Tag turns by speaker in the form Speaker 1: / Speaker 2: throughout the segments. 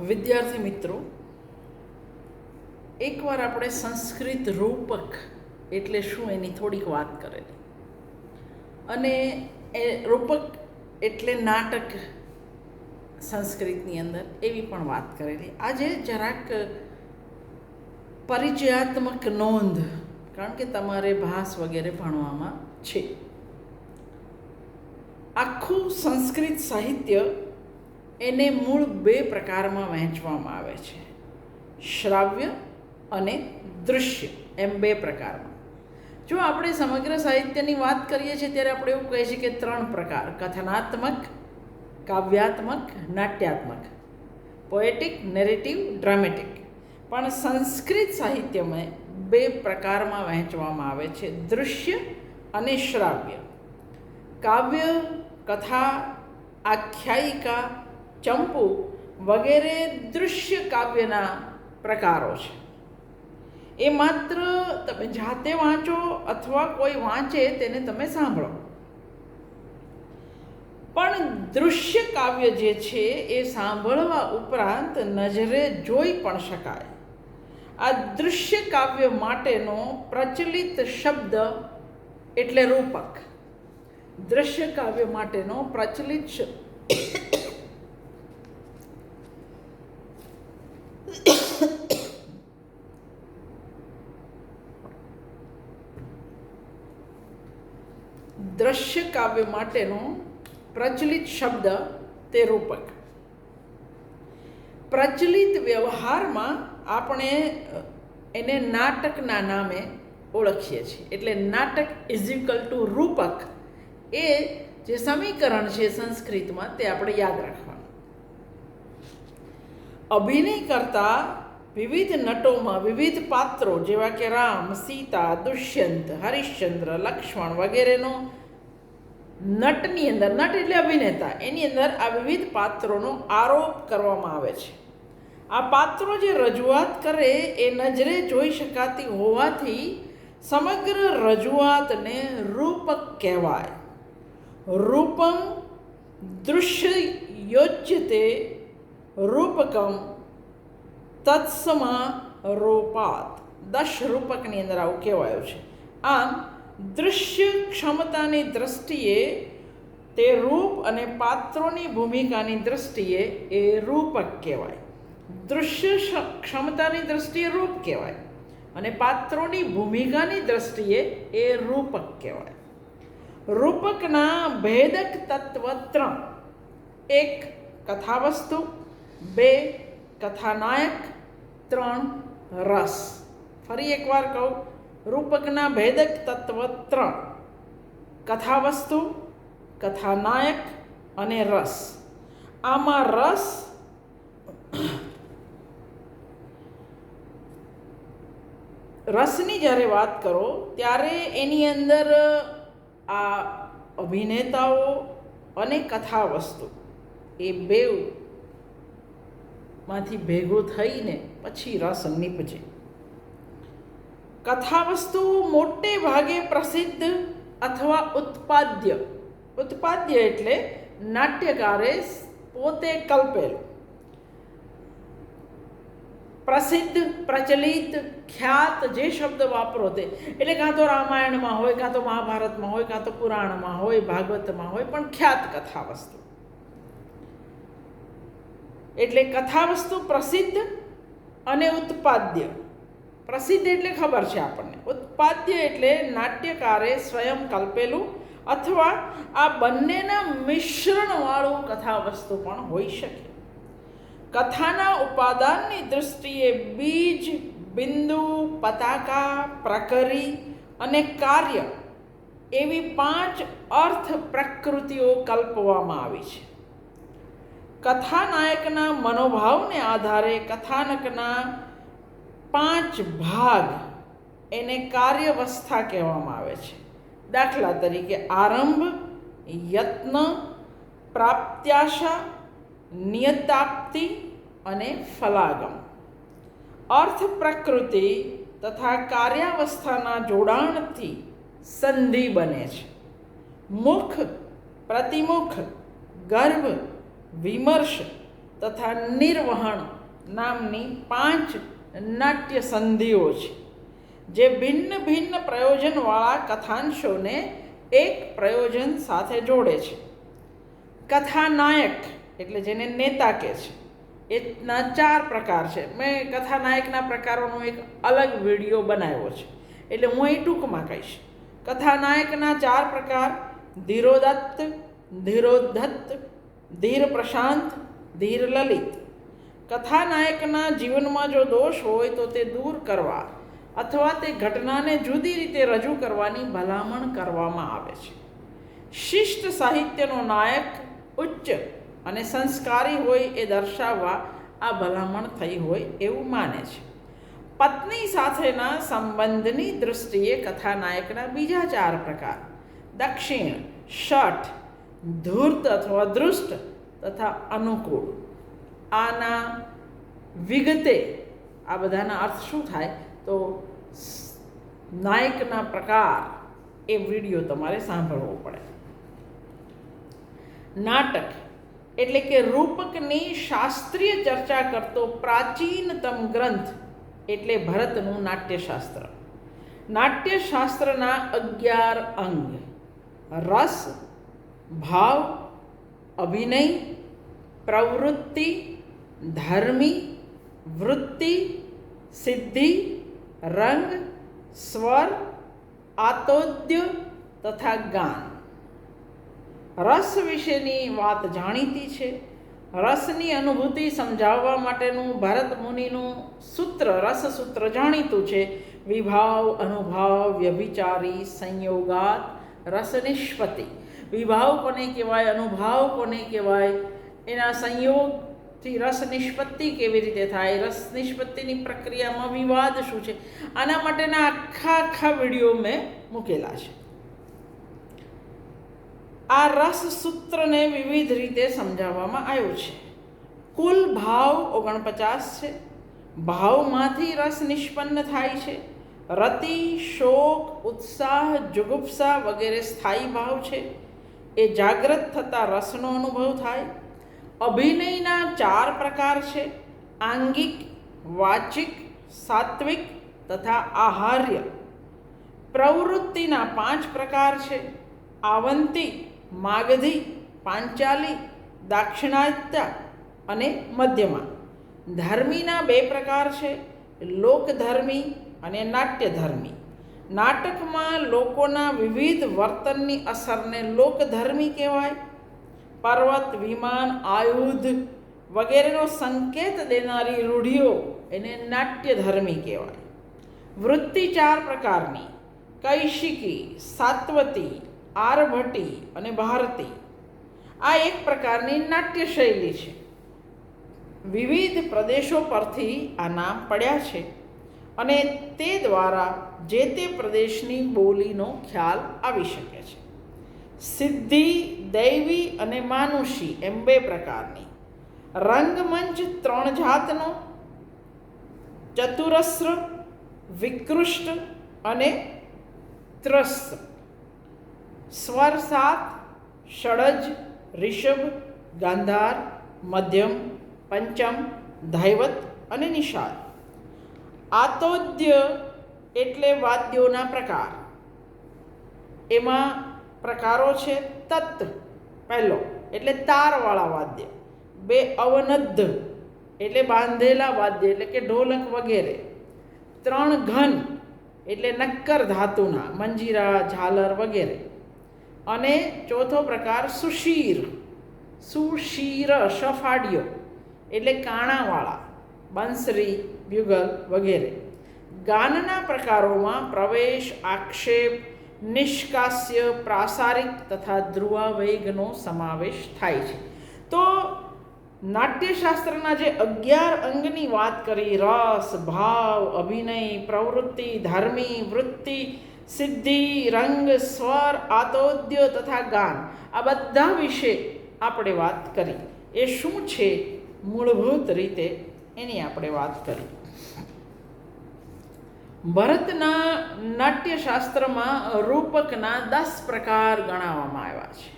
Speaker 1: વિદ્યાર્થી મિત્રો, એકવાર આપણે સંસ્કૃત રૂપક એટલે શું એની થોડીક વાત કરેલી. અને એ રૂપક એટલે નાટક સંસ્કૃતની અંદર એવી પણ વાત કરેલી. આજે જરાક પરિચયાત્મક નોંધ, કારણ કે તમારે ભાસ વગેરે ભણવામાં છે. આખું સંસ્કૃત સાહિત્ય એને મૂળ બે પ્રકારમાં વહેંચવામાં આવે છે. શ્રાવ્ય અને દૃશ્ય, એમ બે પ્રકારમાં. જો આપણે સમગ્ર સાહિત્યની વાત કરીએ છીએ, ત્યારે આપણે એવું કહીએ છીએ કે ત્રણ પ્રકાર, કથનાત્મક, કાવ્યાત્મક, નાટ્યાત્મક. પોએટિક નેરેટિવ ડ્રામેટિક પણ સંસ્કૃત સાહિત્યમાં બે પ્રકારમાં વહેંચવામાં આવે છે, દૃશ્ય અને શ્રાવ્ય. કાવ્ય, કથા, આખ્યાયિકા ચંપુ વગેરે દૃશ્ય કાવ્યના પ્રકારો છે. એ માત્ર તમે જાતે વાંચો અથવા કોઈ વાંચે તેને તમે સાંભળો. પણ દૃશ્ય કાવ્ય જે છે એ સાંભળવા ઉપરાંત નજરે જોઈ પણ શકાય. આ દૃશ્ય કાવ્ય માટેનો પ્રચલિત શબ્દ એટલે રૂપક. દૃશ્ય કાવ્ય માટેનો પ્રચલિત શબ્દ દ્રશ્ય કાવ્ય માટેનો પ્રચલિત શબ્દ તે રૂપક. પ્રચલિત વ્યવહારમાં આપણે એને નાટકના નામે ઓળખીએ છીએ. એટલે નાટક ઇઝ ઇક્વલ ટુ રૂપક એ જે સમીકરણ છે સંસ્કૃતમાં તે આપણે યાદ રાખવાનું. અભિનય કરતા વિવિધ નટોમાં વિવિધ પાત્રો જેવા કે રામ, સીતા, દુષ્યંત, હરિશ્ચંદ્ર, લક્ષ્મણ વગેરેનો નટની અંદર, નટ એટલે અભિનેતા, એની અંદર આ વિવિધ પાત્રોનો આરોપ કરવામાં આવે છે. આ પાત્રો જે રજૂઆત કરે એ નજરે જોઈ શકાતી હોવાથી સમગ્ર રજૂઆતને રૂપક કહેવાય. રૂપમ દૃશ્ય યોજ્યતે, રૂપકમ તત્સમા રૂપાત. દશ રૂપકની અંદર આવું કહેવાયું છે. આમ દૃશ્ય ક્ષમતાની દ્રષ્ટિએ તે રૂપ અને પાત્રોની ભૂમિકાની દ્રષ્ટિએ એ રૂપક કહેવાય. દૃશ્ય ક્ષમતાની દ્રષ્ટિએ રૂપ કહેવાય અને પાત્રોની ભૂમિકાની દ્રષ્ટિએ એ રૂપક કહેવાય. રૂપકના ભેદક તત્વ ત્રણ. એક, કથાવસ્તુ. બે, કથાનાયક. ત્રણ, રસ. ફરી એકવાર કહું રૂપકના ભેદક તત્વ ત્રણ. કથાવસ્તુ, કથાનાયક અને રસ. આમાં રસ રસની જ્યારે વાત કરો, ત્યારે એની અંદર આ અભિનેતાઓ અને કથાવસ્તુ એ બેઉ માંથી ભેગો થઈને પછી રસ નીપજે. કથાવસ્તુ મોટે ભાગે પ્રસિદ્ધ અથવા ઉત્પાદ્ય. ઉત્પાદ્ય એટલે નાટ્યકારે પોતે કલ્પેલું. પ્રસિદ્ધ, પ્રચલિત, ખ્યાત જે શબ્દ વાપરો તે, એટલે કાં તો રામાયણમાં હોય, કાં તો મહાભારતમાં હોય, કાં તો પુરાણમાં હોય, ભાગવતમાં હોય, પણ ખ્યાત કથા વસ્તુ એટલે કથા વસ્તુ પ્રસિદ્ધ અને ઉત્પાદ્ય. પ્રસિદ્ધ એટલે ખબર છે આપણને. ઉત્પાદ્ય એટલે નાટ્યકારે સ્વયં કલ્પેલું અથવા આ બંનેના મિશ્રણવાળું કથા વસ્તુ પણ હોઈ શકે. કથાના ઉપાદાનની દૃષ્ટિએ બીજ, બિંદુ, પતાકા, પ્રકરી અને કાર્ય એવી પાંચ અર્થ પ્રકૃતિઓ કલ્પવામાં આવી છે. કથાનાયકના મનોભાવને આધારે કથાનકના પાંચ ભાગ એને કાર્યવસ્થા કહેવામાં આવે છે. દાખલા તરીકે આરંભ, યત્ન, પ્રાપ્ત્યાશા, નિયતાપ્તિ અને ફલાગમ. અર્થ પ્રકૃતિ તથા કાર્યાવસ્થાના જોડાણથી સંધિ બને છે. મુખ, પ્રતિમુખ, ગર્ભ, વિમર્શ તથા નિર્વહણ નામની પાંચ નાટ્ય સંધિઓ છે. જે ભિન્ન ભિન્ન પ્રયોજનવાળા કથાંશોને એક પ્રયોજન સાથે જોડે છે. કથાનાયક એટલે જેને નેતા કહે છે. એના ચાર પ્રકાર છે. મેં કથાનાયકના પ્રકારોનો એક અલગ વીડિયો બનાવ્યો છે. એટલે હું એ ટૂંકમાં કહીશ. કથાનાયકના ચાર પ્રકાર ધીરોદત્ત ધીરોધત્ત ધીર પ્રશાંત ધીર લલિત કથાનાયકના જીવનમાં જો દોષ હોય તો તે દૂર કરવા અથવા તે ઘટનાને જુદી રીતે રજૂ કરવાની ભલામણ કરવામાં આવે છે. શિષ્ટ સાહિત્યનો નાયક ઉચ્ચ અને સંસ્કારી હોય એ દર્શાવવા આ ભલામણ થઈ હોય એવું માને છે. પત્ની સાથેના સંબંધની દૃષ્ટિએ કથાનાયકના બીજા ચાર પ્રકાર દક્ષિણ, શઠ, ધૂર્ત અથવા દૃષ્ટ તથા અનુકૂળ. આના વિગતે આ બધાના અર્થ શું થાય? તો નાયકના પ્રકાર એ વીડિયો તમારે સાંભળવો પડે. નાટક એટલે કે રૂપકની શાસ્ત્રીય ચર્ચા કરતો પ્રાચીનતમ ગ્રંથ એટલે ભરતનું નાટ્યશાસ્ત્ર. નાટ્યશાસ્ત્રના અગિયાર અંગ. રસ, ભાવ, અભિનય, પ્રવૃત્તિ ધર્મી વૃત્તિ સિદ્ધિ રંગ સ્વર આતોદ્ય તથા ગાન રસ વિશેની વાત જાણીતી છે. રસની અનુભૂતિ સમજાવવા માટેનું ભરત મુનિનું સૂત્ર રસ સૂત્ર જાણીતું છે. વિભાવ, અનુભાવ, વ્યભિચારી, સંયોગાત રસ નિષ્પત્તિ વિભાવ કોને કહેવાય? અનુભાવ કોને કહેવાય? એના સંયોગથી રસ નિષ્પત્તિ કેવી રીતે થાય? રસ નિષ્પત્તિની પ્રક્રિયામાં વિવાદ શું છે? આના માટેના આખા આખા વીડિયો મેં મૂકેલા છે. આ રસ સૂત્રને વિવિધ રીતે સમજાવવામાં આવ્યું છે. કુલ ભાવ ઓગણપચાસ છે. ભાવમાંથી રસ નિષ્પન્ન થાય છે. રતિ, શોક, ઉત્સાહ, જુગુપ્સા વગેરે સ્થાયી ભાવ છે. એ જાગ્રત થતાં રસનો અનુભવ થાય. અભિનયના ચાર પ્રકાર છે. આંગિક, વાચિક, સાત્વિક તથા આહાર્ય. પ્રવૃત્તિના પાંચ પ્રકાર છે. આવંતી, માગધી, પાંચાલી, દાક્ષિણાત્ય અને મધ્યમાં. ધર્મીના બે પ્રકાર છે. લોકધર્મી અને નાટ્યધર્મી. નાટકમાં લોકોના વિવિધ વર્તનની અસરને લોકધર્મી કહેવાય. પર્વત, વિમાન, આયુધ વગેરેનો સંકેત દેનારી રૂઢિઓ એને નાટ્યધર્મી કહેવાય. વૃત્તિ ચાર પ્રકારની. કૈશિકી, સાત્વતી, આરભટી અને ભારતી. આ એક પ્રકારની નાટ્ય શૈલી છે. વિવિધ પ્રદેશો પરથી આ નામ પડ્યા છે અને તે દ્વારા જે તે પ્રદેશની બોલીનો ખ્યાલ આવી શકે છે. સિદ્ધિ, દૈવી અને માનુષી એમ બે પ્રકારની. રંગમંચ ત્રણ જાતનો, ચતુરસ્ર, વિકૃષ્ટ અને ત્રસ્ત. સ્વર સાત, ષડજ રિષભ ગાંધાર, મધ્યમ, પંચમ ધૈવત અને નિષાદ આતોદ્ય એટલે વાદ્યોના પ્રકાર. એમાં પ્રકારો છે તત્ પહેલો, એટલે તારવાળા વાદ્ય. બે, અવનદ્ધ, એટલે બાંધેલા વાદ્ય, એટલે કે ઢોલક વગેરે. ત્રણ, ઘન, એટલે નક્કર ધાતુના, મંજીરા, ઝાલર વગેરે. અને ચોથો પ્રકાર, સુશીર. સુશીર સફાડિયો એટલે કાણાવાળા, બંસરી બ્યુગલ વગેરે. ગાનના પ્રકારોમાં પ્રવેશ, આક્ષેપ નિષ્કાસ્ય, પ્રાસારિક તથા ધ્રુવાવેગનો સમાવેશ થાય છે. તો નાટ્યશાસ્ત્રના જે અગિયાર અંગની વાત કરી, રસ, ભાવ, અભિનય, પ્રવૃત્તિ, ધર્મી, વૃત્તિ, સિદ્ધિ, રંગ, સ્વર, આતોદ્ય તથા ગાન, આ બધા વિશે આપણે વાત કરી. એ શું છે? મૂળભૂત રીતે એની આપણે વાત કરી. ભરતના નાટ્યશાસ્ત્રમાં રૂપકના દસ પ્રકાર ગણાવવામાં આવ્યા છે.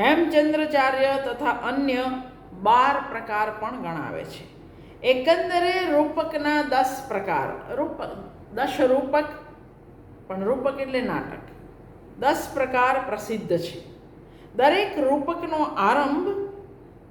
Speaker 1: હેમચંદ્રાચાર્ય તથા અન્ય બાર પ્રકાર પણ ગણાવે છે. એકંદરે રૂપકના દસ પ્રકાર રૂપક દશ રૂપક પણ રૂપક એટલે નાટક. દસ પ્રકાર પ્રસિદ્ધ છે. દરેક રૂપકનો આરંભ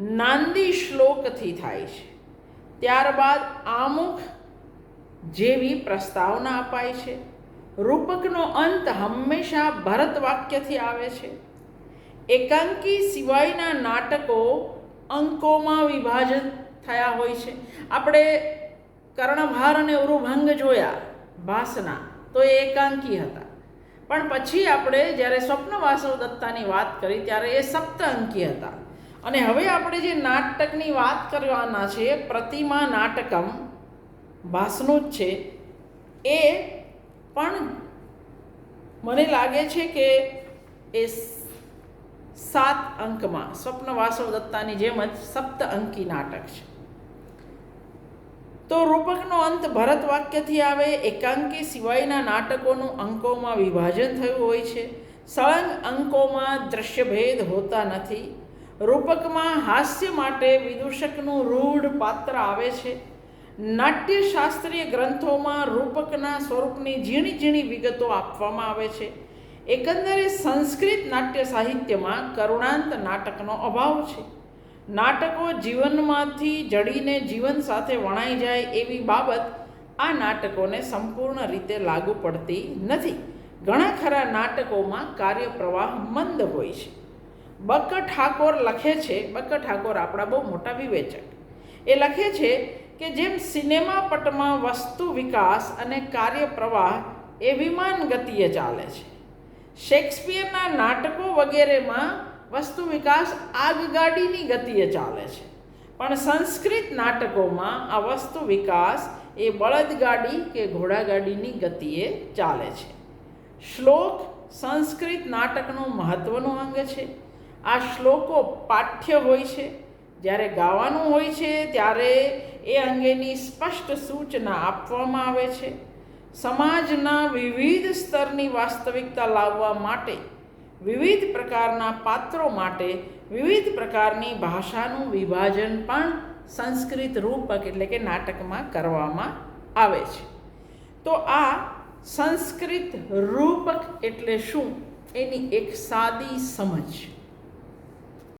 Speaker 1: નાંદી શ્લોકથી થાય છે. ત્યારબાદ આમુખ જેવી પ્રસ્તાવના અપાય છે. રૂપકનો અંત હંમેશા ભરત વાક્યથી આવે છે. એકાંકી સિવાયના નાટકો અંકોમાં વિભાજન થયા હોય છે. આપણે કર્ણભાર અને ઉરુભંગ જોયા ભાસના તો એ એકાંકી હતા. પણ પછી આપણે જ્યારે સ્વપ્ન વાસવ દત્તાની વાત કરી, ત્યારે એ સપ્ત અંકી હતા. અને હવે આપણે જે નાટકની વાત કરવાના છે, પ્રતિમા નાટકમ ભાસનું જ છે. એ પણ મને લાગે છે કે એ સાત અંકમાં, સ્વપ્ન વાસવ દત્તાની જેમ જ સપ્ત અંકી નાટક છે. તો રૂપકનો અંત ભરત વાક્યથી આવે, એકાંકી સિવાયના નાટકોનું અંકોમાં વિભાજન થયું હોય છે. સળંગ અંકોમાં દ્રશ્યભેદ હોતા નથી. રૂપકમાં હાસ્ય માટે વિદૂષકનું રૂઢ પાત્ર આવે છે. નાટ્યશાસ્ત્રીય ગ્રંથોમાં રૂપકના સ્વરૂપની ઝીણી ઝીણી વિગતો આપવામાં આવે છે. એકંદરે સંસ્કૃત નાટ્ય સાહિત્યમાં કરુણાંત નાટકનો અભાવ છે. નાટકો જીવનમાંથી જડીને જીવન સાથે વણાઈ જાય એવી બાબત આ નાટકોને સંપૂર્ણ રીતે લાગુ પડતી નથી. ઘણા ખરા નાટકોમાં કાર્યપ્રવાહ મંદ હોય છે. બક્ક ઠાકોર લખે છે. બક્ક ઠાકોર આપણા બહુ મોટા વિવેચક. એ લખે છે કે જેમ સિનેમા પટમાં વસ્તુ વિકાસ અને કાર્ય પ્રવાહ એ વિમાન ગતિએ ચાલે છે. શેક્સપિયરના નાટકો વગેરેમાં વસ્તુ વિકાસ આગગાડીની ગતિએ ચાલે છે. પણ સંસ્કૃત નાટકોમાં આ વસ્તુ વિકાસ એ બળદગાડી કે ઘોડાગાડીની ગતિએ ચાલે છે. શ્લોક સંસ્કૃત નાટકનું મહત્ત્વનું અંગ છે. આ શ્લોકો પાઠ્ય હોય છે. જ્યારે ગાવાનું હોય છે, ત્યારે એ અંગેની સ્પષ્ટ સૂચના આપવામાં આવે છે. સમાજના વિવિધ સ્તરની વાસ્તવિકતા લાવવા માટે, વિવિધ પ્રકારના પાત્રો માટે, વિવિધ પ્રકારની ભાષાનું વિભાજન પણ સંસ્કૃત રૂપક એટલે કે નાટકમાં કરવામાં આવે છે. તો આ સંસ્કૃત રૂપક એટલે શું? એની એક સાદી સમજ.